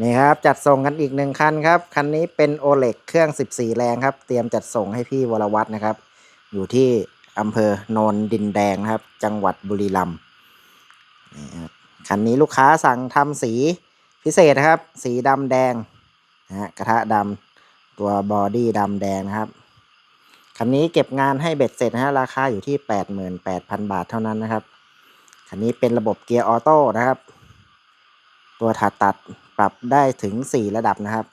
นี่ครับ จัดส่งกันอีกหนึ่งคันครับ คันนี้เป็นโอเล็กเครื่อง 14 แรงครับ เตรียมจัดส่งให้พี่วรวัตรนะครับ อยู่ที่อำเภอโนนดินแดงนะครับ จังหวัดบุรีรัมย์นี่ครับคันนี้ลูกค้าสั่งทำสีพิเศษนะครับ สีดำแดงนะฮะกระทะดำตัวบอดี้ดำแดงนะครับ คันนี้เก็บงานให้เบ็ดเสร็จนะฮะราคาอยู่ที่ 88,000 บาทเท่านั้นนะครับ คันนี้เป็นระบบเกียร์ออโต้นะครับ ตัวถัดตัดปรับได้ถึง 4 ระดับนะครับ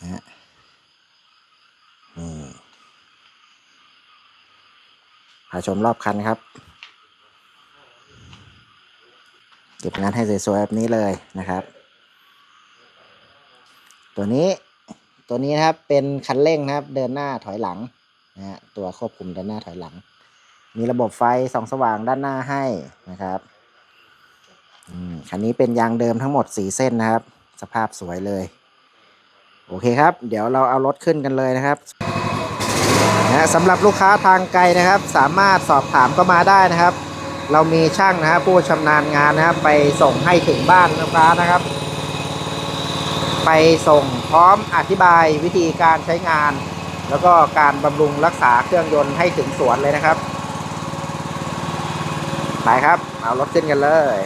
นะฮะนี่พาชมรอบคันครับ เก็บงานให้สวยๆแบบนี้เลยนะครับ ตัวนี้ตัวนี้นะครับเป็นคันเร่งนะครับ เดินหน้าถอยหลังนะฮะตัวควบคุมเดินหน้าถอยหลัง มีระบบไฟส่องสว่างด้านหน้าให้นะครับ อันนี้เป็นยางเดิมทั้งหมดสีเส้นนะครับ สภาพสวยเลย โอเคครับ เดี๋ยวเราเอารถขึ้นกันเลยนะครับนะสำหรับลูกค้าทางไกลนะครับ สามารถสอบถามก็มาได้นะครับ เรามีช่างนะครับผู้ชำนาญงานนะครับ ไปส่งให้ถึงบ้านลูกค้านะครับ ไปส่งพร้อมอธิบายวิธีการใช้งาน แล้วก็การบำรุงรักษาเครื่องยนต์ให้ถึงสวนเลยนะครับไปครับ เอารถขึ้นกันเลย